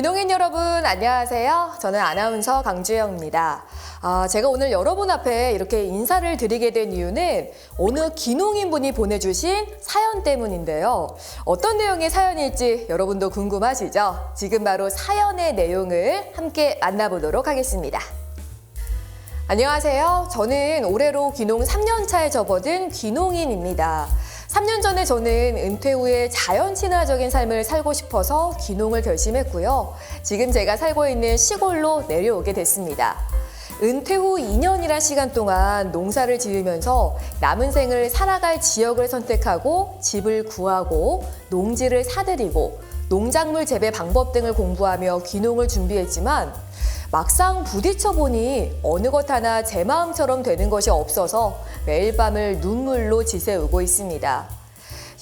귀농인 여러분 안녕하세요. 저는 아나운서 강주영입니다. 아, 제가 오늘 여러분 앞에 이렇게 인사를 드리게 된 이유는 어느 귀농인 분이 보내주신 사연 때문인데요. 어떤 내용의 사연일지 여러분도 궁금하시죠? 지금 바로 사연의 내용을 함께 만나보도록 하겠습니다. 안녕하세요. 저는 올해로 귀농 3년 차에 접어든 귀농인입니다. 3년 전에 저는 은퇴 후에 자연 친화적인 삶을 살고 싶어서 귀농을 결심했고요. 지금 제가 살고 있는 시골로 내려오게 됐습니다. 은퇴 후 2년이란 시간 동안 농사를 지으면서 남은 생을 살아갈 지역을 선택하고 집을 구하고 농지를 사들이고 농작물 재배 방법 등을 공부하며 귀농을 준비했지만 막상 부딪혀 보니 어느 것 하나 제 마음처럼 되는 것이 없어서 매일 밤을 눈물로 지새우고 있습니다.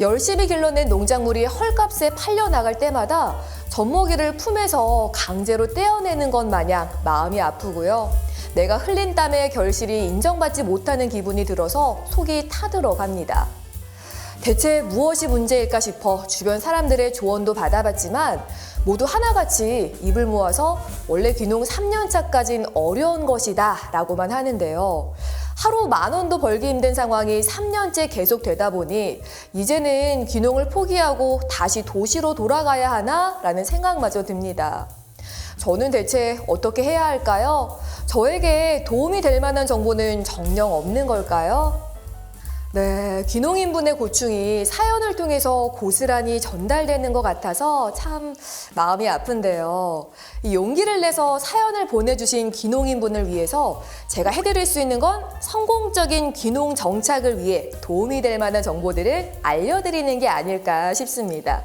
열심히 길러낸 농작물이 헐값에 팔려 나갈 때마다 젖먹이를 품에서 강제로 떼어내는 것 마냥 마음이 아프고요. 내가 흘린 땀의 결실이 인정받지 못하는 기분이 들어서 속이 타들어 갑니다. 대체 무엇이 문제일까 싶어 주변 사람들의 조언도 받아봤지만 모두 하나같이 입을 모아서 원래 귀농 3년 차까진 어려운 것이다 라고만 하는데요. 하루 만 원도 벌기 힘든 상황이 3년째 계속되다 보니 이제는 귀농을 포기하고 다시 도시로 돌아가야 하나 라는 생각마저 듭니다. 저는 대체 어떻게 해야 할까요? 저에게 도움이 될 만한 정보는 정녕 없는 걸까요? 네, 귀농인분의 고충이 사연을 통해서 고스란히 전달되는 것 같아서 참 마음이 아픈데요. 이 용기를 내서 사연을 보내주신 귀농인분을 위해서 제가 해드릴 수 있는 건 성공적인 귀농 정착을 위해 도움이 될 만한 정보들을 알려드리는 게 아닐까 싶습니다.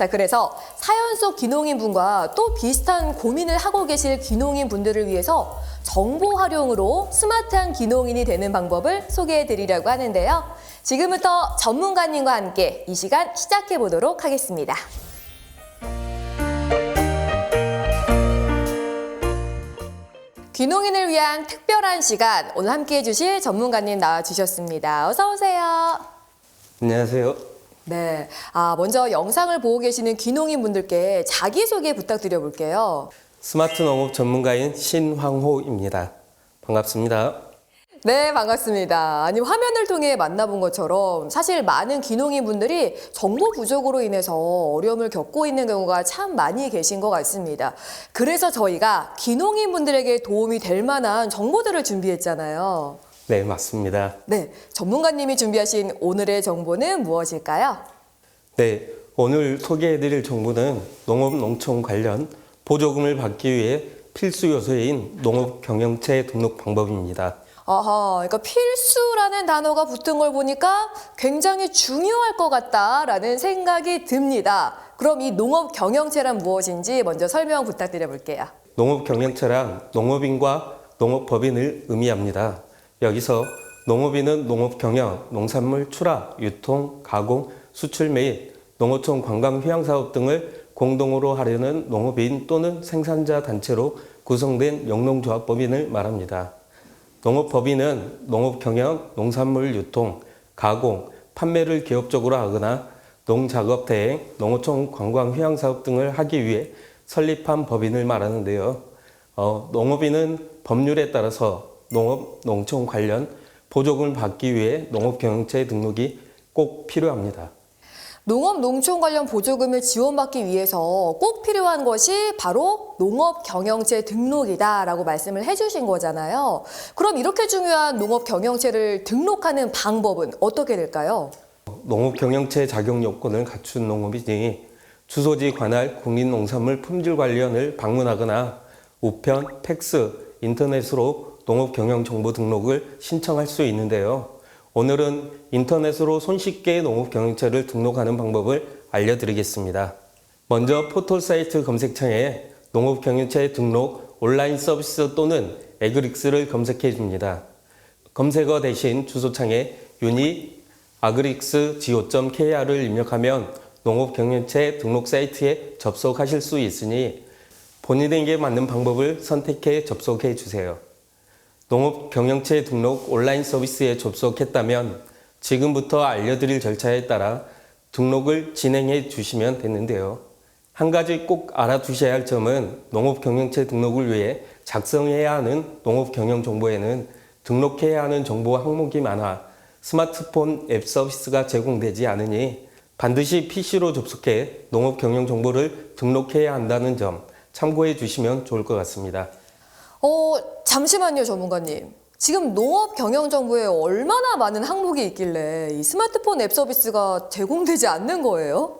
자, 그래서 사연 속 귀농인 분과 또 비슷한 고민을 하고 계실 귀농인 분들을 위해서 정보 활용으로 스마트한 귀농인이 되는 방법을 소개해 드리려고 하는데요. 지금부터 전문가님과 함께 이 시간 시작해 보도록 하겠습니다. 귀농인을 위한 특별한 시간 오늘 함께 해주실 전문가님 나와 주셨습니다. 어서 오세요. 안녕하세요. 네. 아, 먼저 영상을 보고 계시는 귀농인 분들께 자기소개 부탁드려 볼게요. 스마트 농업 전문가인 신황호입니다. 반갑습니다. 네, 반갑습니다. 아니, 화면을 통해 만나본 것처럼 사실 많은 귀농인 분들이 정보 부족으로 인해서 어려움을 겪고 있는 경우가 참 많이 계신 것 같습니다. 그래서 저희가 귀농인 분들에게 도움이 될 만한 정보들을 준비했잖아요. 네, 맞습니다. 네, 전문가님이 준비하신 오늘의 정보는 무엇일까요? 네, 오늘 소개해드릴 정보는 농업 농촌 관련 보조금을 받기 위해 필수 요소인 농업 경영체 등록 방법입니다. 아하, 그러니까 필수라는 단어가 붙은 걸 보니까 굉장히 중요할 것 같다라는 생각이 듭니다. 그럼 이 농업 경영체란 무엇인지 먼저 설명 부탁드려 볼게요. 농업 경영체란 농업인과 농업법인을 의미합니다. 여기서 농업인은 농업 경영, 농산물 출하, 유통, 가공, 수출 및 농어촌 관광 휴양 사업 등을 공동으로 하려는 농업인 또는 생산자 단체로 구성된 영농조합법인을 말합니다. 농업법인은 농업 경영, 농산물 유통, 가공, 판매를 기업적으로 하거나 농작업 대행, 농어촌 관광 휴양 사업 등을 하기 위해 설립한 법인을 말하는데요. 어, 농업인은 법률에 따라서 농업, 농촌 관련 보조금을 받기 위해 농업경영체 등록이 꼭 필요합니다. 농업 농촌 관련 보조금을 지원받기 위해서 꼭 필요한 것이 바로 농업 경영체 등록이다라고 말씀을 해주신 거잖아요. 그럼 이렇게 중요한 농업 경영체를 등록하는 방법은 어떻게 될까요? 농업 경영체 자격 요건을 갖춘 농업인이 주소지 관할 국립농산물 품질 관련을 방문하거나 우편, 팩스, 인터넷으로 농업경영정보 등록을 신청할 수 있는데요. 오늘은 인터넷으로 손쉽게 농업경영체를 등록하는 방법을 알려드리겠습니다. 먼저 포털 사이트 검색창에 농업경영체 등록 온라인 서비스 또는 에그릭스를 검색해 줍니다. 검색어 대신 주소창에 유니 아그릭스 go.kr을 입력하면 농업경영체 등록 사이트에 접속하실 수 있으니 본인에게 맞는 방법을 선택해 접속해 주세요. 농업 경영체 등록 온라인 서비스에 접속했다면 지금부터 알려드릴 절차에 따라 등록을 진행해 주시면 되는데요. 한 가지 꼭 알아두셔야 할 점은 농업 경영체 등록을 위해 작성해야 하는 농업 경영 정보에는 등록해야 하는 정보 항목이 많아 스마트폰 앱 서비스가 제공되지 않으니 반드시 PC로 접속해 농업 경영 정보를 등록해야 한다는 점 참고해 주시면 좋을 것 같습니다. 어, 잠시만요, 전문가님. 지금 농업 경영 정보에 얼마나 많은 항목이 있길래 이 스마트폰 앱 서비스가 제공되지 않는 거예요?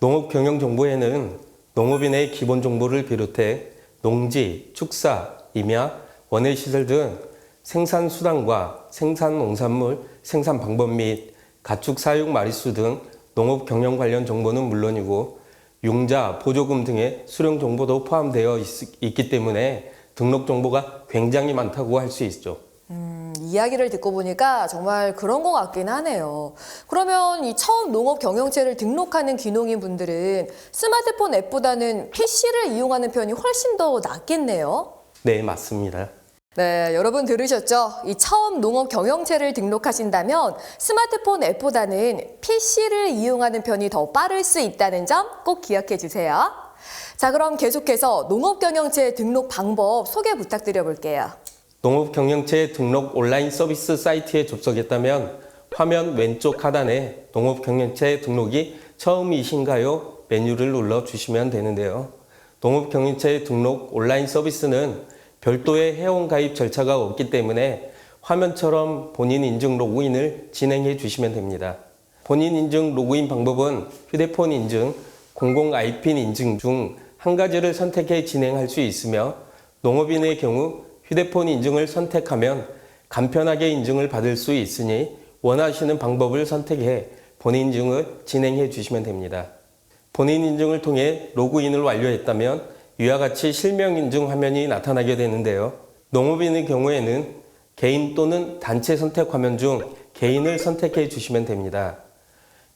농업 경영 정보에는 농업인의 기본 정보를 비롯해 농지, 축사, 임야, 원예 시설 등 생산 수단과 생산 농산물, 생산 방법 및 가축 사육 마리수 등 농업 경영 관련 정보는 물론이고 융자, 보조금 등의 수령 정보도 포함되어 있, 있기 때문에 등록 정보가 굉장히 많다고 할 수 있죠. 음, 이야기를 듣고 보니까 정말 그런 것 같긴 하네요. 그러면 이 처음 농업 경영체를 등록하는 귀농인 분들은 스마트폰 앱보다는 PC를 이용하는 편이 훨씬 더 낫겠네요. 네, 맞습니다. 네, 여러분 들으셨죠? 이 처음 농업 경영체를 등록하신다면 스마트폰 앱보다는 PC를 이용하는 편이 더 빠를 수 있다는 점 꼭 기억해 주세요. 자, 그럼 계속해서 농업 경영체 등록 방법 소개 부탁드려 볼게요. 농업경영체 등록 온라인 서비스 사이트에 접속했다면 화면 왼쪽 하단에 농업경영체 등록이 처음이신가요? 메뉴를 눌러 주시면 되는데요. 농업경영체 등록 온라인 서비스는 별도의 회원 가입 절차가 없기 때문에 화면처럼 본인 인증 로그인을 진행해 주시면 됩니다. 본인 인증 로그인 방법은 휴대폰 인증, 공공 IP 인증 중 한 가지를 선택해 진행할 수 있으며 농업인의 경우 휴대폰 인증을 선택하면 간편하게 인증을 받을 수 있으니 원하시는 방법을 선택해 본인 인증을 진행해 주시면 됩니다. 본인 인증을 통해 로그인을 완료했다면 위와 같이 실명 인증 화면이 나타나게 되는데요. 농업인의 경우에는 개인 또는 단체 선택 화면 중 개인을 선택해 주시면 됩니다.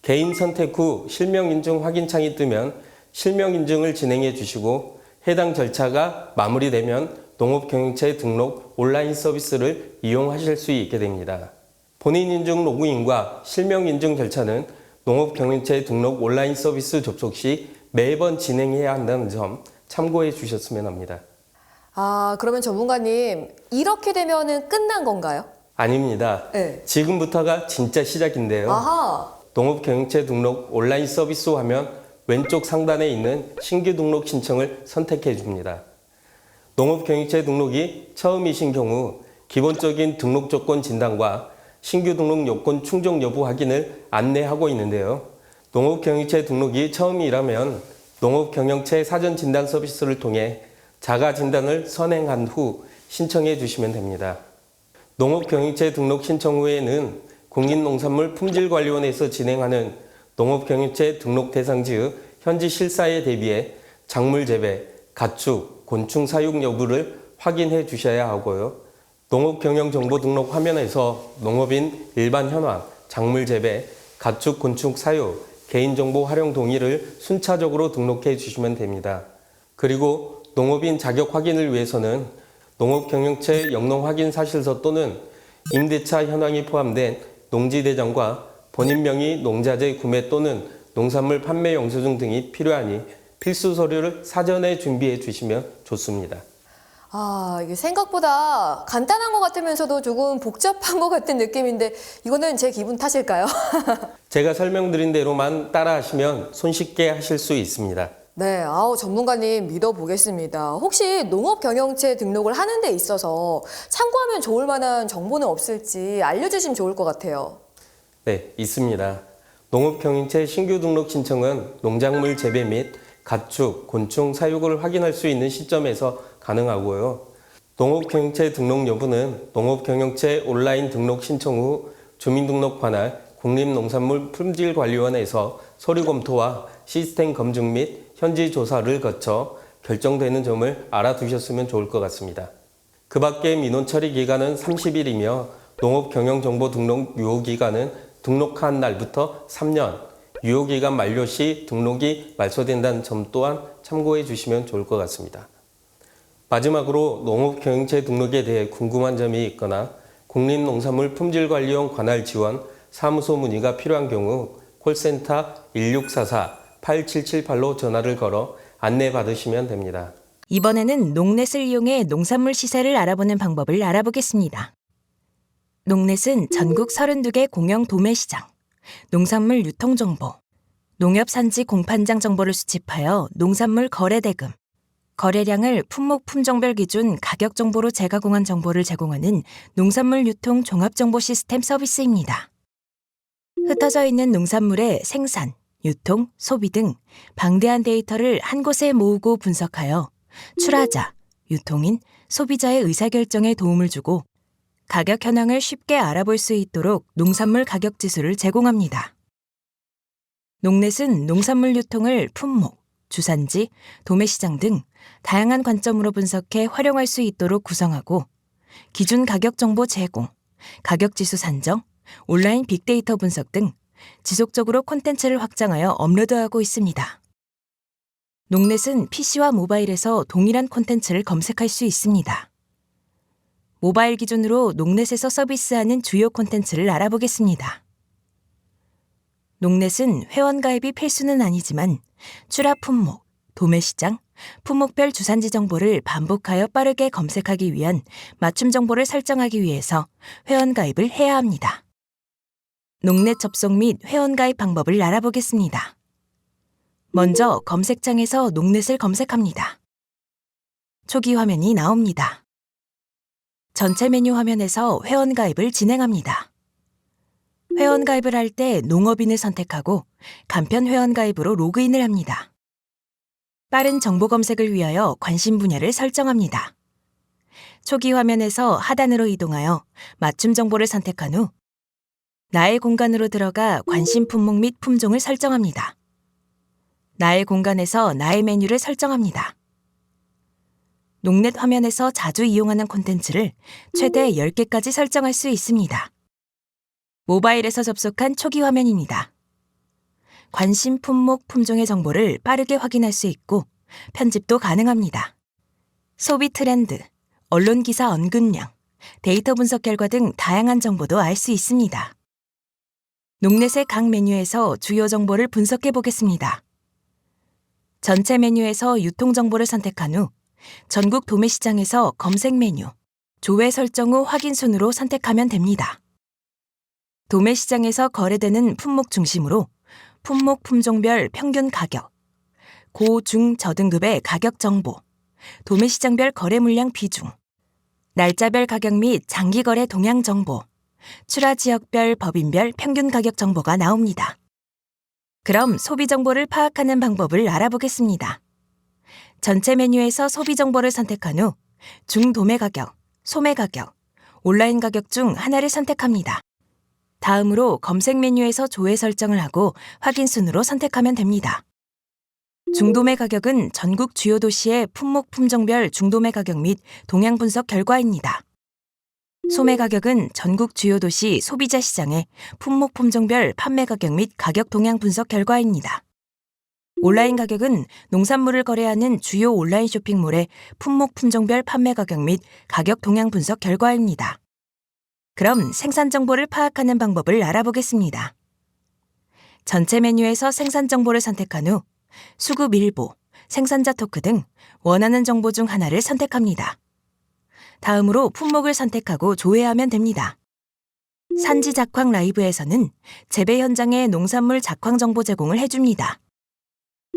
개인 선택 후 실명 인증 확인 창이 뜨면 실명 인증을 진행해 주시고 해당 절차가 마무리되면 농업경영체 등록 온라인 서비스를 이용하실 수 있게 됩니다. 본인 인증 로그인과 실명 인증 절차는 농업경영체 등록 온라인 서비스 접속 시 매번 진행해야 한다는 점 참고해 주셨으면 합니다. 아, 그러면 전문가님, 이렇게 되면은 끝난 건가요? 아닙니다. 네. 지금부터가 진짜 시작인데요. 아하. 농업경영체 등록 온라인 서비스 화면 왼쪽 상단에 있는 신규 등록 신청을 선택해 줍니다. 농업경영체 등록이 처음이신 경우 기본적인 등록 조건 진단과 신규 등록 요건 충족 여부 확인을 안내하고 있는데요. 농업경영체 등록이 처음이라면 농업경영체 사전 진단 서비스를 통해 자가 진단을 선행한 후 신청해 주시면 됩니다. 농업경영체 등록 신청 후에는 국민농산물 품질관리원에서 진행하는 농업경영체 등록 대상지의 현지 실사에 대비해 작물 재배, 가축, 곤충 사육 여부를 확인해 주셔야 하고요. 농업경영정보 등록 화면에서 농업인 일반 현황, 작물 재배, 가축, 곤충 사육, 개인정보 활용 동의를 순차적으로 등록해 주시면 됩니다. 그리고 농업인 자격 확인을 위해서는 농업경영체 영농 확인 사실서 또는 임대차 현황이 포함된 농지대장과 본인 명의 농자재 구매 또는 농산물 판매 영수증 등이 필요하니 필수 서류를 사전에 준비해 주시면 좋습니다. 아, 이게 생각보다 간단한 것 같으면서도 조금 복잡한 것 같은 느낌인데 이거는 제 기분 탓일까요? 제가 설명드린 대로만 따라 하시면 손쉽게 하실 수 있습니다. 네, 아우 전문가님 믿어보겠습니다. 혹시 농업 경영체 등록을 하는 데 있어서 참고하면 좋을 만한 정보는 없을지 알려주시면 좋을 것 같아요. 네, 있습니다. 농업경영체 신규 등록 신청은 농작물 재배 및 가축, 곤충 사육을 확인할 수 있는 시점에서 가능하고요. 농업경영체 등록 여부는 농업경영체 온라인 등록 신청 후 주민등록 관할 국립농산물 품질관리원에서 서류 검토와 시스템 검증 및 현지 조사를 거쳐 결정되는 점을 알아두셨으면 좋을 것 같습니다. 그 밖에 민원 처리 기간은 30일이며 농업 경영 정보 등록 유효 기간은 등록한 날부터 3년, 유효 기간 만료 시 등록이 말소된다는 점 또한 참고해 주시면 좋을 것 같습니다. 마지막으로 농업 경영체 등록에 대해 궁금한 점이 있거나 국립농산물 품질관리원 관할 지원 사무소 문의가 필요한 경우 콜센터 1644-8778로 전화를 걸어 안내 받으시면 됩니다. 이번에는 농넷을 이용해 농산물 시세를 알아보는 방법을 알아보겠습니다. 농넷은 전국 32개 공영 도매 시장, 농산물 유통 정보, 농협 산지 공판장 정보를 수집하여 농산물 거래 대금, 거래량을 품목 품종별 기준 가격 정보로 재가공한 정보를 제공하는 농산물 유통 종합 정보 시스템 서비스입니다. 흩어져 있는 농산물의 생산, 유통, 소비 등 방대한 데이터를 한 곳에 모으고 분석하여 출하자, 유통인, 소비자의 의사결정에 도움을 주고 가격 현황을 쉽게 알아볼 수 있도록 농산물 가격 지수를 제공합니다. 농넷은 농산물 유통을 품목, 주산지, 도매시장 등 다양한 관점으로 분석해 활용할 수 있도록 구성하고 기준 가격 정보 제공, 가격 지수 산정, 온라인 빅데이터 분석 등 지속적으로 콘텐츠를 확장하여 업로드하고 있습니다. 농넷은 PC와 모바일에서 동일한 콘텐츠를 검색할 수 있습니다. 모바일 기준으로 농넷에서 서비스하는 주요 콘텐츠를 알아보겠습니다. 농넷은 회원 가입이 필수는 아니지만 출하 품목, 도매시장, 품목별 주산지 정보를 반복하여 빠르게 검색하기 위한 맞춤 정보를 설정하기 위해서 회원 가입을 해야 합니다. 농넷 접속 및 회원 가입 방법을 알아보겠습니다. 먼저 검색창에서 농넷을 검색합니다. 초기 화면이 나옵니다. 전체 메뉴 화면에서 회원 가입을 진행합니다. 회원 가입을 할 때 농업인을 선택하고 간편 회원 가입으로 로그인을 합니다. 빠른 정보 검색을 위하여 관심 분야를 설정합니다. 초기 화면에서 하단으로 이동하여 맞춤 정보를 선택한 후 나의 공간으로 들어가 관심 품목 및 품종을 설정합니다. 나의 공간에서 나의 메뉴를 설정합니다. 농넷 화면에서 자주 이용하는 콘텐츠를 최대 10개까지 설정할 수 있습니다. 모바일에서 접속한 초기 화면입니다. 관심 품목 품종의 정보를 빠르게 확인할 수 있고 편집도 가능합니다. 소비 트렌드, 언론 기사 언급량, 데이터 분석 결과 등 다양한 정보도 알 수 있습니다. 농넷의 각 메뉴에서 주요 정보를 분석해 보겠습니다. 전체 메뉴에서 유통 정보를 선택한 후 전국 도매시장에서 검색 메뉴, 조회 설정 후 확인 순으로 선택하면 됩니다. 도매시장에서 거래되는 품목 중심으로 품목 품종별 평균 가격, 고, 중, 저등급의 가격 정보, 도매시장별 거래 물량 비중, 날짜별 가격 및 장기 거래 동향 정보, 출하 지역별 법인별 평균 가격 정보가 나옵니다. 그럼 소비 정보를 파악하는 방법을 알아보겠습니다. 전체 메뉴에서 소비 정보를 선택한 후 중도매 가격, 소매 가격, 온라인 가격 중 하나를 선택합니다. 다음으로 검색 메뉴에서 조회 설정을 하고 확인 순으로 선택하면 됩니다. 중도매 가격은 전국 주요 도시의 품목 품종별 중도매 가격 및 동향 분석 결과입니다. 소매 가격은 전국 주요 도시 소비자 시장의 품목 품종별 판매 가격 및 가격 동향 분석 결과입니다. 온라인 가격은 농산물을 거래하는 주요 온라인 쇼핑몰의 품목 품종별 판매 가격 및 가격 동향 분석 결과입니다. 그럼 생산 정보를 파악하는 방법을 알아보겠습니다. 전체 메뉴에서 생산 정보를 선택한 후 수급 일보, 생산자 토크 등 원하는 정보 중 하나를 선택합니다. 다음으로 품목을 선택하고 조회하면 됩니다. 산지 작황 라이브에서는 재배 현장의 농산물 작황 정보 제공을 해줍니다.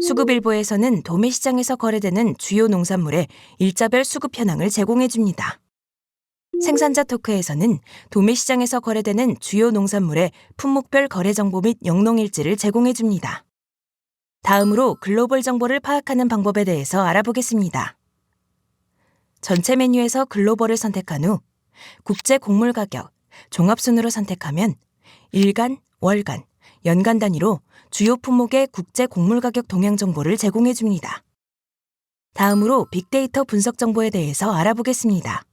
수급일보에서는 도매시장에서 거래되는 주요 농산물의 일자별 수급 현황을 제공해줍니다. 생산자 토크에서는 도매시장에서 거래되는 주요 농산물의 품목별 거래 정보 및 영농일지를 제공해줍니다. 다음으로 글로벌 정보를 파악하는 방법에 대해서 알아보겠습니다. 전체 메뉴에서 글로벌을 선택한 후 국제 곡물 가격, 종합순으로 선택하면 일간, 월간, 연간 단위로 주요 품목의 국제 곡물 가격 동향 정보를 제공해 줍니다. 다음으로 빅데이터 분석 정보에 대해서 알아보겠습니다.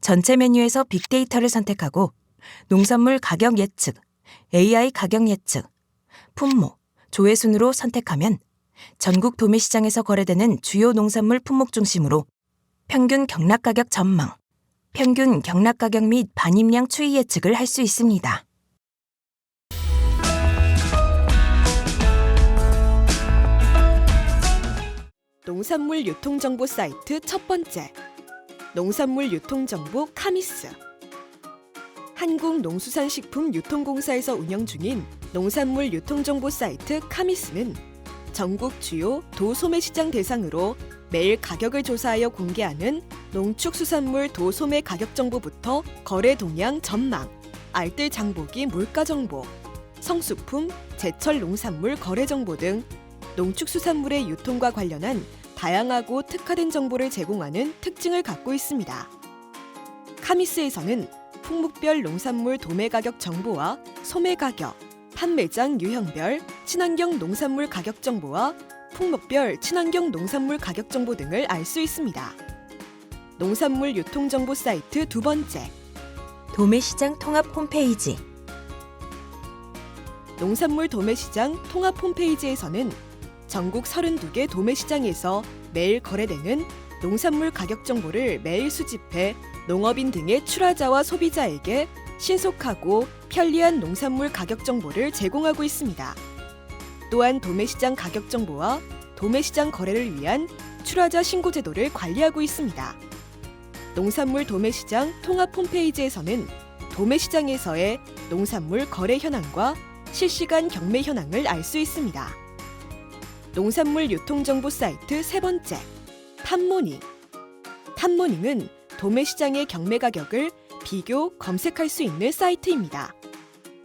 전체 메뉴에서 빅데이터를 선택하고 농산물 가격 예측, AI 가격 예측, 품목, 조회 순으로 선택하면 전국 도매시장에서 거래되는 주요 농산물 품목 중심으로 평균 경락 가격 전망, 평균 경락 가격 및 반입량 추이 예측을 할 수 있습니다. 농산물 유통정보 사이트 첫 번째. 농산물 유통정보 카미스. 한국농수산식품유통공사에서 운영 중인 농산물 유통정보 사이트 카미스는 전국 주요 도소매시장 대상으로 매일 가격을 조사하여 공개하는 농축수산물 도소매 가격 정보부터 거래 동향 전망, 알뜰 장보기 물가 정보, 성수품, 제철 농산물 거래 정보 등 농축수산물의 유통과 관련한 다양하고 특화된 정보를 제공하는 특징을 갖고 있습니다. 카미스에서는 품목별 농산물 도매 가격 정보와 소매 가격, 판매장 유형별 친환경 농산물 가격 정보와 품목별 친환경 농산물 가격 정보 등을 알 수 있습니다. 농산물 유통 정보 사이트 두 번째, 도매시장 통합 홈페이지, 농산물 도매시장 통합 홈페이지에서는 전국 32개 도매시장에서 매일 거래되는 농산물 가격 정보를 매일 수집해 농업인 등의 출하자와 소비자에게 신속하고 편리한 농산물 가격 정보를 제공하고 있습니다. 또한 도매시장 가격 정보와 도매시장 거래를 위한 출하자 신고 제도를 관리하고 있습니다. 농산물 도매시장 통합 홈페이지에서는 도매시장에서의 농산물 거래 현황과 실시간 경매 현황을 알 수 있습니다. 농산물 유통정보 사이트 세 번째, 탐모닝. 탐모닝은 도매시장의 경매 가격을 비교, 검색할 수 있는 사이트입니다.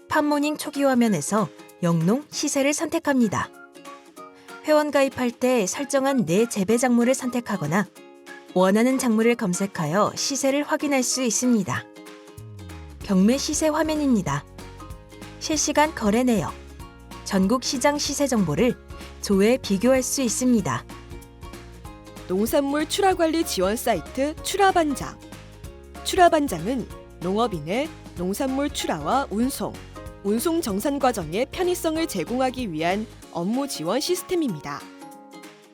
팜모닝 초기 화면에서 영농 시세를 선택합니다. 회원 가입할 때 설정한 내 재배 작물을 선택하거나 원하는 작물을 검색하여 시세를 확인할 수 있습니다. 경매 시세 화면입니다. 실시간 거래 내역, 전국 시장 시세 정보를 조회 비교할 수 있습니다. 농산물 출하관리 지원 사이트 출하반장. 출하반장은 농업인의 농산물 출하와 운송, 운송 정산 과정의 편의성을 제공하기 위한 업무 지원 시스템입니다.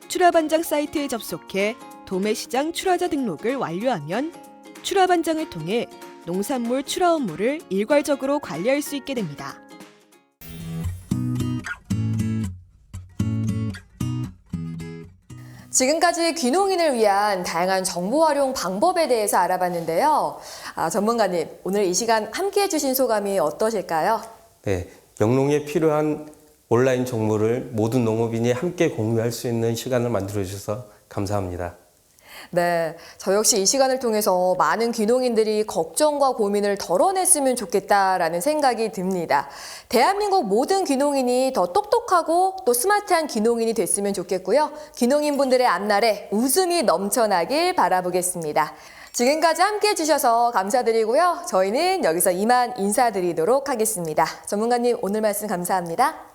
출하반장 사이트에 접속해 도매시장 출하자 등록을 완료하면 출하반장을 통해 농산물 출하 업무를 일괄적으로 관리할 수 있게 됩니다. 지금까지 귀농인을 위한 다양한 정보 활용 방법에 대해서 알아봤는데요. 아, 전문가님, 오늘 이 시간 함께 해주신 소감이 어떠실까요? 네, 영농에 필요한 온라인 정보를 모든 농업인이 함께 공유할 수 있는 시간을 만들어 주셔서 감사합니다. 네, 저 역시 이 시간을 통해서 많은 귀농인들이 걱정과 고민을 덜어냈으면 좋겠다라는 생각이 듭니다. 대한민국 모든 귀농인이 더 똑똑하고 또 스마트한 귀농인이 됐으면 좋겠고요. 귀농인분들의 앞날에 웃음이 넘쳐나길 바라보겠습니다. 지금까지 함께 해주셔서 감사드리고요. 저희는 여기서 이만 인사드리도록 하겠습니다. 전문가님 오늘 말씀 감사합니다.